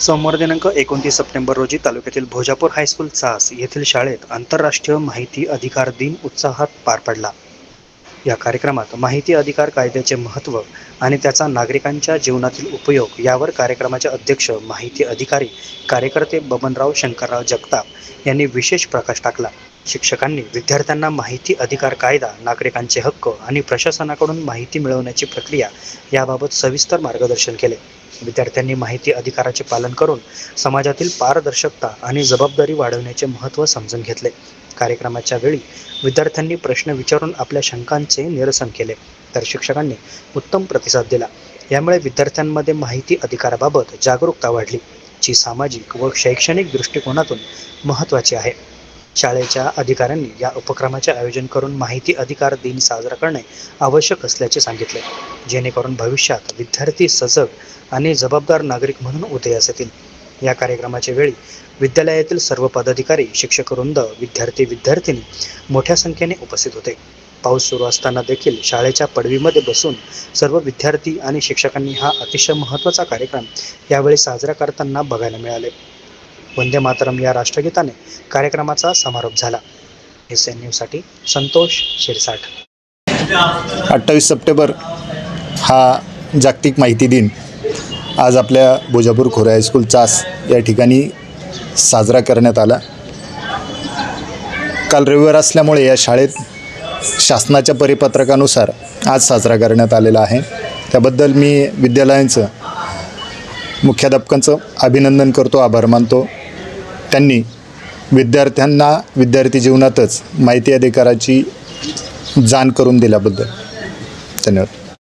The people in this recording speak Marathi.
सोमवार दिनांक एकोणतीस सप्टेंबर रोजी तालुक्यातील भोजापूर हायस्कूल चास येथील शाळेत आंतरराष्ट्रीय माहिती अधिकार दिन उत्साहात पार पडला. या कार्यक्रमात माहिती अधिकार कायद्याचे महत्त्व आणि त्याचा नागरिकांच्या जीवनातील उपयोग यावर कार्यक्रमाचे अध्यक्ष माहिती अधिकारी कार्यकर्ते बबनराव शंकरराव जगताप यांनी विशेष प्रकाश टाकला. शिक्षकांनी विद्यार्थ्यांना माहिती अधिकार कायदा नागरिकांचे हक्क आणि प्रशासनाकडून माहिती मिळवण्याची प्रक्रिया याबाबत सविस्तर मार्गदर्शन केले. विद्यार्थ्यांनी माहिती अधिकाराचे पालन करून समाजातील पारदर्शकता आणि जबाबदारी वाढवण्याचे महत्त्व समजून घेतले. कार्यक्रमाच्या वेळी विद्यार्थ्यांनी प्रश्न विचारून आपल्या शंकांचे निरसन केले तर शिक्षकांनी उत्तम प्रतिसाद दिला. यामुळे विद्यार्थ्यांमध्ये माहिती अधिकाराबाबत जागरूकता वाढली जी सामाजिक व शैक्षणिक दृष्टिकोनातून महत्त्वाची आहे. शाळेच्या अधिकाऱ्यांनी या उपक्रमाचे आयोजन करून माहिती अधिकार दिन साजरा करणे आवश्यक असल्याचे सांगितले. जेणेकरून भविष्यात विद्यार्थी सजग आणि जबाबदार नागरिक म्हणून उदयास येतील. या कार्यक्रमाच्या वेळी विद्यालयातील सर्व पदाधिकारी शिक्षक वृंद विद्यार्थी विद्यार्थिनी मोठ्या संख्येने उपस्थित होते. पाऊस सुरू असताना देखील शाळेच्या पडवीमध्ये बसून सर्व विद्यार्थी आणि शिक्षकांनी हा अतिशय महत्त्वाचा कार्यक्रम यावेळी साजरा करताना बघायला मिळाले. वंदे मातरम या राष्ट्रगीताने कार्यक्रमाचा समारोप झाला. एस एन न्यूजसाठी संतोष शिरसाट. अठ्ठावीस सप्टेंबर हा जागतिक माहिती दिन आज आपल्या बोजापूर खोरे हायस्कूल चास या ठिकाणी साजरा करण्यात आला. काल रविवार असल्यामुळे या शाळेत शासनाच्या परिपत्रकानुसार आज साजरा करण्यात आलेला आहे. त्याबद्दल मी विद्यालयांचं मुख्याध्यापकांचं अभिनंदन करतो आभार मानतो. त्यांनी विद्यार्थ्यांना विद्यार्थी जीवनातच माहिती अधिकाराची जाण करून दिल्याबद्दल. धन्यवाद.